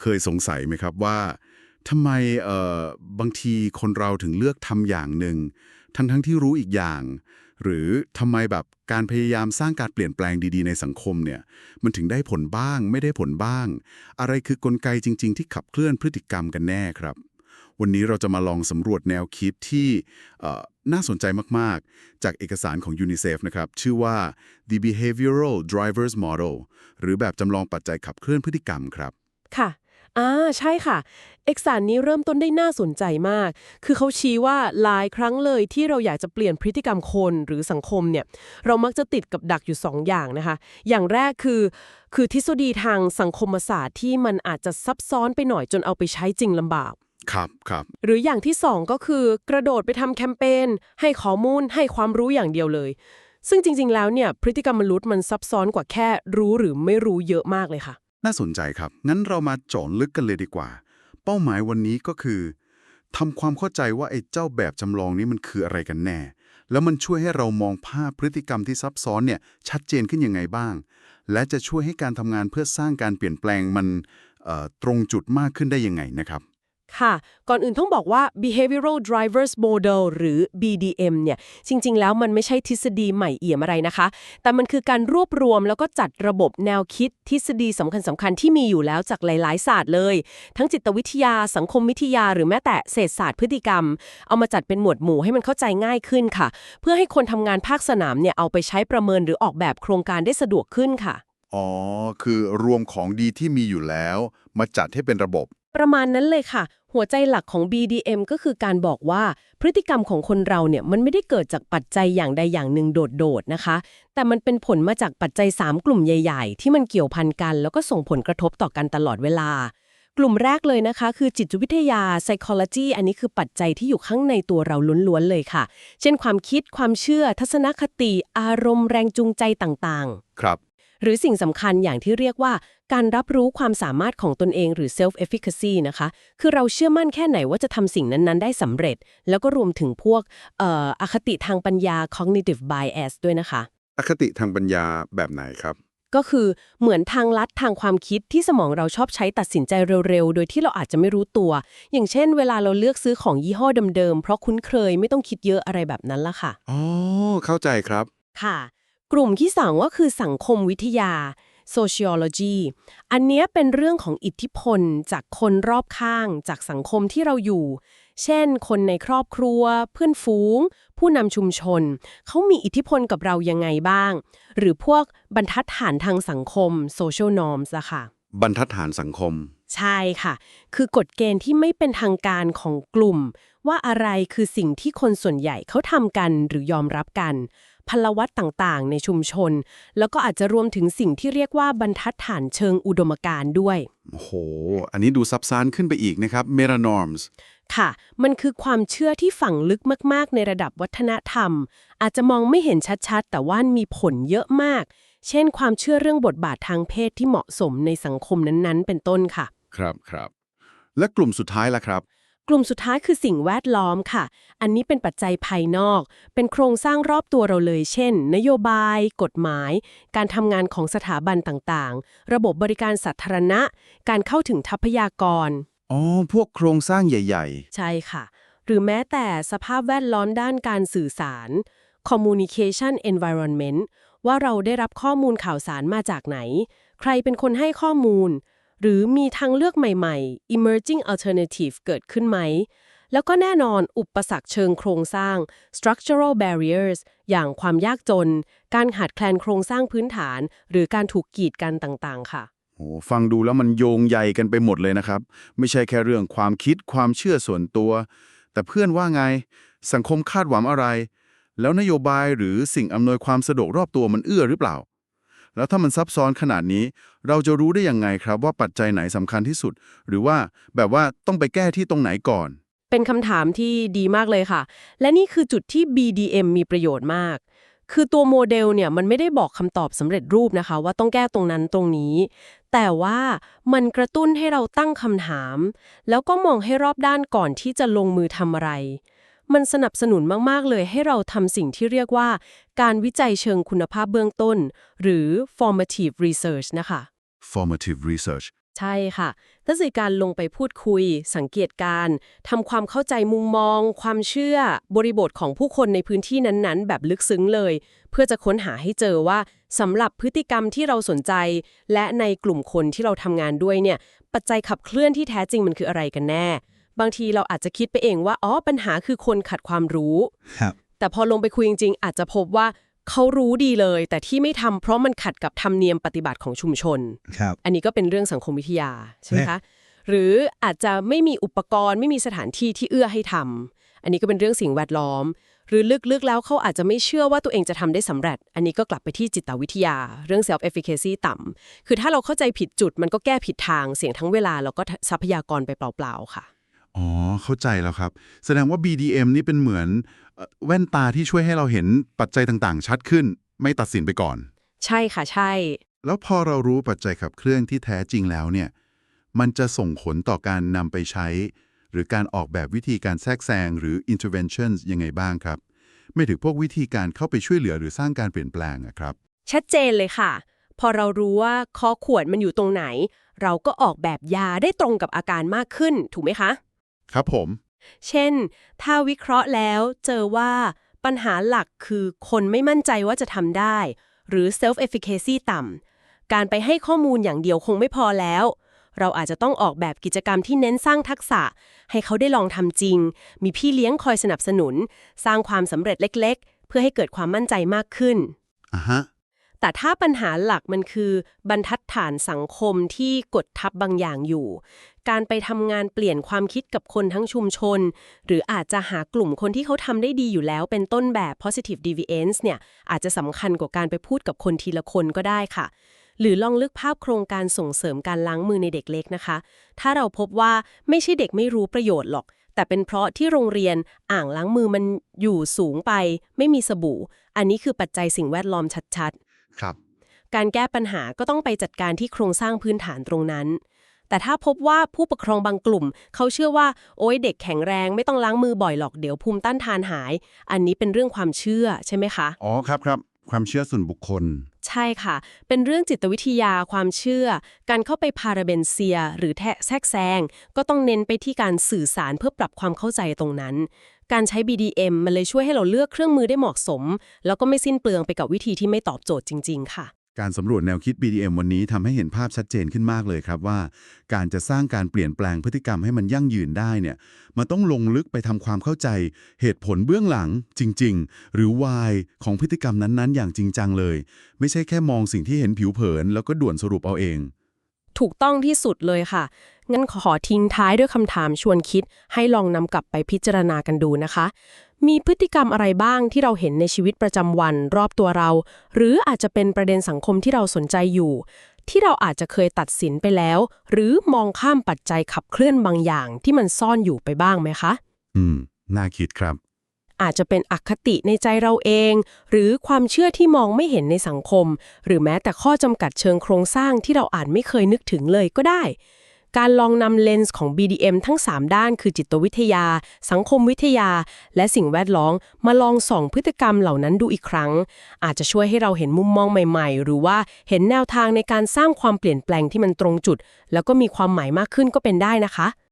เคยสงสัยไหมครับว่าทำไมเอ่อบางทีคนเราถึงเลือกทำอย่างหนึ่ง ทั้งทั้งที่รู้อีกอย่าง หรือทำไมแบบการพยายามสร้างการเปลี่ยนแปลงดีๆ ในสังคมเนี่ย มันถึงได้ผลบ้างไม่ได้ผลบ้าง อะไรคือกลไกจริง ๆ ที่ขับเคลื่อนพฤติกรรมกันแน่ครับ วันนี้เราจะมาลองสำรวจแนวคิดที่เอ่อน่าสนใจมาก ๆ จากเอกสารของ UNICEF นะครับ ชื่อว่า The Behavioral Drivers Model หรือแบบจำลองปัจจัยขับเคลื่อนพฤติกรรมครับ ค่ะ อ่าใช่ค่ะ เอกสารนี้เริ่มต้นได้น่าสนใจมาก คือเขาชี้ว่าหลายครั้งเลยที่เราอยากจะเปลี่ยนพฤติกรรมคนหรือสังคมเนี่ย เรามักจะติดกับดักอยู่ 2 อย่างนะคะ อย่างแรกคือ คือทฤษฎีทางสังคมศาสตร์ที่มันอาจจะซับซ้อนไปหน่อยจนเอาไปใช้จริงลำบากครับครับหรืออย่างที่ 2 ก็คือกระโดดไปทำแคมเปญให้ข้อมูลให้ความรู้อย่างเดียวเลย ซึ่งจริง ๆ แล้วเนี่ยพฤติกรรมมนุษย์มันซับซ้อนกว่าแค่รู้หรือไม่รู้เยอะมากเลยค่ะ น่าสนใจครับ งั้นเรามาเจาะลึกกันเลยดีกว่า เป้าหมายวันนี้ก็คือทำความเข้าใจว่าไอ้เจ้าแบบจำลองนี้มันคืออะไรกันแน่ แล้วมันช่วยให้เรามองภาพพฤติกรรมที่ซับซ้อนเนี่ยชัดเจนขึ้นยังไงบ้าง และจะช่วยให้การทำงานเพื่อสร้างการเปลี่ยนแปลงมันตรงจุดมากขึ้นได้ยังไงนะครับ ค่ะ ก่อนอื่นต้องบอกว่า behavioral drivers model หรือ BDM เนี่ย จริง ๆ แล้วมันไม่ใช่ทฤษฎีใหม่เอี่ยมอะไรนะคะ แต่มันคือการรวบรวมแล้วก็จัดระบบแนวคิดทฤษฎีสำคัญสคัญๆที่มีอยู่แล้วจากหลาย ๆ ศาสตร์เลย ทั้งจิตวิทยา สังคมวิทยา หรือแม้แต่เศรษฐศาสตร์พฤติกรรม เอามาจัดเป็นหมวดหมู่ให้มันเข้าใจง่ายขึ้นค่ะ เพื่อให้คนทำงานภาคสนามเนี่ยเอาไปใช้ประเมินหรือออกแบบโครงการได้สะดวกขึ้นค่ะ อ๋อ คือรวมของดีที่มีอยู่แล้ว มาจัดให้เป็นระบบ ประมาณนั้นเลยค่ะ หัวใจหลักของ BDM ก็คือการบอกว่าพฤติกรรมของคนเราเนี่ยมันไม่ได้เกิดจากปัจจัยอย่างใดอย่างหนึ่งโดดๆนะคะ แต่มันเป็นผลมาจากปัจจัย 3 กลุ่มใหญ่ ๆ ที่มันเกี่ยวพันกัน แล้วก็ส่งผลกระทบต่อกันตลอดเวลา กลุ่มแรกเลยนะคะ คือจิตวิทยา psychology อันนี้คือปัจจัยที่อยู่ข้างในตัวเราล้วนๆเลยค่ะ เช่นความคิดความเชื่อทัศนคติ อารมณ์แรงจูงใจต่างๆ ครับ หรือสิ่งสำคัญอย่างที่เรียกว่า การรับรู้ความสามารถของตนเองหรือ self efficacy นะคะ คือเราเชื่อมั่นแค่ไหนว่าจะทำสิ่งนั้นๆ ได้สำเร็จ แล้วก็รวมถึงพวกเอ่ออคติทางปัญญา cognitive bias ด้วยนะคะ อคติทางปัญญาแบบไหนครับก็คือเหมือนทางลัดทางความคิดที่สมองเราชอบใช้ตัดสินใจเร็วๆ โดยที่เราอาจจะไม่รู้ตัว อย่างเช่น เวลาเราเลือกซื้อของยี่ห้อเดิมๆ เพราะคุ้นเคยไม่ต้องคิดเยอะอะไรแบบนั้นละค่ะ อ๋อ เข้าใจครับ ค่ะ กลุ่มที่สองก็คือสังคมวิทยา sociology อันนี้เป็นเรื่องของอิทธิพลจากคนรอบข้างจากสังคมที่เราอยู่ เช่น คนในครอบครัว เพื่อนฝูง ผู้นำชุมชน เขามีอิทธิพลกับเรายังไงบ้าง หรือพวกบรรทัดฐานทางสังคม social norms อะค่ะ บรรทัดฐานสังคม ใช่ค่ะ คือกฎเกณฑ์ที่ไม่เป็นทางการของกลุ่ม ว่าอะไรคือสิ่งที่คนส่วนใหญ่เขาทำกันหรือยอมรับกัน พลวัตต่างๆ ในชุมชน แล้วก็อาจจะรวมถึงสิ่งที่เรียกว่าบรรทัดฐานเชิงอุดมการณ์ด้วย โอ้โห อันนี้ดูซับซ้อนขึ้นไปอีกนะครับ meta-norms ค่ะ มันคือความเชื่อที่ฝังลึกมาก ๆ ในระดับวัฒนธรรม อาจจะมองไม่เห็นชัด ๆ แต่ว่ามีผลเยอะมาก เช่น ความเชื่อเรื่องบทบาททางเพศที่เหมาะสมในสังคมนั้น ๆ เป็นต้นค่ะ ครับครับ และกลุ่มสุดท้ายล่ะครับ กลุ่มสุดท้ายคือสิ่งแวดล้อมค่ะ อันนี้เป็นปัจจัยภายนอก เป็นโครงสร้างรอบตัวเราเลย เช่น นโยบาย กฎหมาย การทำงานของสถาบันต่างๆ ระบบบริการสาธารณะ การเข้าถึงทรัพยากร อ๋อ พวกโครงสร้างใหญ่ ใช่ค่ะ หรือแม้แต่สภาพแวดล้อมด้านการสื่อสาร communication environment ว่าเราได้รับข้อมูลข่าวสารมาจากไหน ใครเป็นคนให้ข้อมูล หรือมีทางเลือกใหม่ๆ emerging alternative เกิดขึ้นไหม แล้วก็แน่นอนอุปสรรคเชิงโครงสร้าง structural barriers อย่างความยากจน การขาดแคลนโครงสร้างพื้นฐาน หรือการถูกกีดกันต่างๆ ค่ะโอ้ฟังดูแล้วมันโยงใยกันไปหมดเลยนะครับ ไม่ใช่แค่เรื่องความคิดความเชื่อส่วนตัว แต่เพื่อนว่าไง สังคมคาดหวังอะไร แล้วนโยบายหรือสิ่งอำนวยความสะดวกรอบตัวมันเอื้อหรือเปล่า แล้วถ้ามันซับซ้อนขนาดนี้ เราจะรู้ได้ยังไงครับว่าปัจจัยไหนสำคัญที่สุด หรือว่าแบบว่าต้องไปแก้ที่ตรงไหนก่อน เป็นคำถามที่ดีมากเลยค่ะ และนี่คือจุดที่ BDM มีประโยชน์มาก คือตัวโมเดลเนี่ยมันไม่ได้บอกคำตอบสำเร็จรูปนะคะ ว่าต้องแก้ตรงนั้นตรงนี้ แต่ว่ามันกระตุ้นให้เราตั้งคำถาม แล้วก็มองให้รอบด้านก่อนที่จะลงมือทำอะไร มันสนับสนุนมากๆเลยให้เราทำสิ่งที่เรียกว่า การวิจัยเชิงคุณภาพเบื้องต้น หรือ formative research นะคะ formative research ใช่ค่ะนั่นคือการลงไปพูดคุย สังเกตการณ์ทำความเข้าใจมุมมอง ความเชื่อ บริบทของผู้คนในพื้นที่นั้นๆ แบบลึกซึ้งเลย เพื่อจะค้นหาให้เจอว่าสำหรับพฤติกรรมที่เราสนใจ และในกลุ่มคนที่เราทำงานด้วยเนี่ย ปัจจัยขับเคลื่อนที่แท้จริงมันคืออะไรกันแน่ บางทีเราอาจจะคิดไปเองว่าอ๋อปัญหาคือคนขัดความรู้ ครับ แต่พอลงไปคุยจริงๆ อาจจะพบว่าเขารู้ดีเลย แต่ที่ไม่ทำเพราะมันขัดกับธรรมเนียมปฏิบัติของชุมชน ครับ อันนี้ก็เป็นเรื่องสังคมวิทยาใช่ไหมคะ หรืออาจจะไม่มีอุปกรณ์ไม่มีสถานที่ที่เอื้อให้ทำอันนี้ก็เป็นเรื่องสิ่งแวดล้อม หรือลึกๆแล้วเขาอาจจะไม่เชื่อว่าตัวเองจะทำได้สำเร็จ อันนี้ก็กลับไปที่จิตวิทยา เรื่อง self efficacy ต่ำคือถ้าเราเข้าใจผิดจุดมันก็แก้ผิดทางเสี่ยงทั้งเวลาแล้วก็ทรัพยากรไปเปล่าๆค่ะ อ๋อ เข้าใจแล้วครับ แสดงว่า BDM นี่เป็นเหมือนเอ่อแว่นตาที่ช่วยให้เราเห็นปัจจัยต่างๆ ชัดขึ้น ไม่ตัดสินไปก่อน ใช่ค่ะใช่ แล้วพอเรารู้ปัจจัยขับเคลื่อนที่แท้จริงแล้วเนี่ย มันจะส่งผลต่อการนำไปใช้ หรือการออกแบบวิธีการแทรกแซงหรือ interventions ยังไงบ้างครับ ไม่ถึงพวกวิธีการเข้าไปช่วยเหลือหรือสร้างการเปลี่ยนแปลงอะครับ ชัดเจนเลยค่ะ พอเรารู้ว่าคอขวดมันอยู่ตรงไหน เราก็ออกแบบยาได้ตรงกับอาการมากขึ้นถูกไหมคะ ครับผม เช่น ถ้าวิเคราะห์แล้วเจอว่าปัญหาหลักคือคนไม่มั่นใจว่าจะทำได้ หรือ self efficacy ต่ำการไปให้ข้อมูลอย่างเดียวคงไม่พอแล้ว เราอาจจะต้องออกแบบกิจกรรมที่เน้นสร้างทักษะ ให้เขาได้ลองทำจริง มีพี่เลี้ยงคอยสนับสนุน สร้างความสำเร็จเล็ก ๆ เพื่อให้เกิดความมั่นใจมากขึ้นอะฮะ แต่ถ้าปัญหาหลักมันคือบรรทัดฐานสังคมที่กดทับบางอย่างอยู่ การไปทำงานเปลี่ยนความคิดกับคนทั้งชุมชน หรืออาจจะหากลุ่มคนที่เขาทำได้ดีอยู่แล้วเป็นต้นแบบ positive deviance เนี่ยอาจจะสำคัญกว่าการไปพูดกับคนทีละคนก็ได้ค่ะหรือลองลึกภาพโครงการส่งเสริมการล้างมือในเด็กเล็กนะคะ ถ้าเราพบว่าไม่ใช่เด็กไม่รู้ประโยชน์หรอก แต่เป็นเพราะที่โรงเรียนอ่างล้างมือมันอยู่สูงไป ไม่มีสบู่ อันนี้คือปัจจัยสิ่งแวดล้อมชัดๆ ครับ การแก้ปัญหาก็ต้องไปจัดการที่โครงสร้างพื้นฐานตรงนั้น แต่ถ้าพบว่าผู้ปกครองบางกลุ่ม เขาเชื่อว่าโอ้ยเด็กแข็งแรงไม่ต้องล้างมือบ่อยหรอกเดี๋ยวภูมิต้านทานหาย อันนี้เป็นเรื่องความเชื่อใช่ไหมคะ อ๋อครับครับความเชื่อส่วนบุคคล ใช่ค่ะ เป็นเรื่องจิตวิทยาความเชื่อ การเข้าไปพาราเบนเซีย หรือแทะแทรกแซงก็ต้องเน้นไปที่การสื่อสารเพื่อปรับความเข้าใจตรงนั้น การใช้ BDM มันเลยช่วยให้เราเลือกเครื่องมือได้เหมาะสม แล้วก็ไม่สิ้นเปลืองไปกับวิธีที่ไม่ตอบโจทย์จริง ๆ ค่ะ การสำรวจแนวคิด BDM วันนี้ทำให้เห็นภาพชัดเจนขึ้นมากเลยครับว่า การจะสร้างการเปลี่ยนแปลงพฤติกรรมให้มันยั่งยืนได้เนี่ยมันต้องลงลึกไปทำความเข้าใจ เหตุผลเบื้องหลังจริง ๆ หรือ why ของพฤติกรรมนั้นๆ อย่างจริงจังเลย ไม่ใช่แค่มองสิ่งที่เห็นผิวเผิน แล้วก็ด่วนสรุปเอาเอง ถูกต้องที่สุดเลยค่ะ งั้นขอทิ้งท้ายด้วยคำถามชวนคิด ให้ลองนำกลับไปพิจารณากันดูนะคะ มีพฤติกรรมอะไรบ้างที่เราเห็นในชีวิตประจำวันรอบตัวเรา หรืออาจจะเป็นประเด็นสังคมที่เราสนใจอยู่ ที่เราอาจจะเคยตัดสินไปแล้ว หรือมองข้ามปัจจัยขับเคลื่อนบางอย่างที่มันซ่อนอยู่ไปบ้างไหมคะ อืม น่าคิดครับ อาจจะเป็นอคติในใจเราเอง หรือความเชื่อที่มองไม่เห็นในสังคม หรือแม้แต่ข้อจำกัดเชิงโครงสร้างที่เราอาจไม่เคยนึกถึงเลยก็ได้ การลองนำเลนส์ของ BDM ทั้ง 3 ด้าน คือจิตวิทยา สังคมวิทยา และสิ่งแวดล้อมมาลองส่องพฤติกรรมเหล่านั้นดูอีกครั้ง อาจจะช่วยให้เราเห็นมุมมองใหม่ ๆ หรือว่าเห็นแนวทางในการสร้างความเปลี่ยนแปลงที่มันตรงจุด แล้วก็มีความหมายมากขึ้นก็เป็นได้นะคะ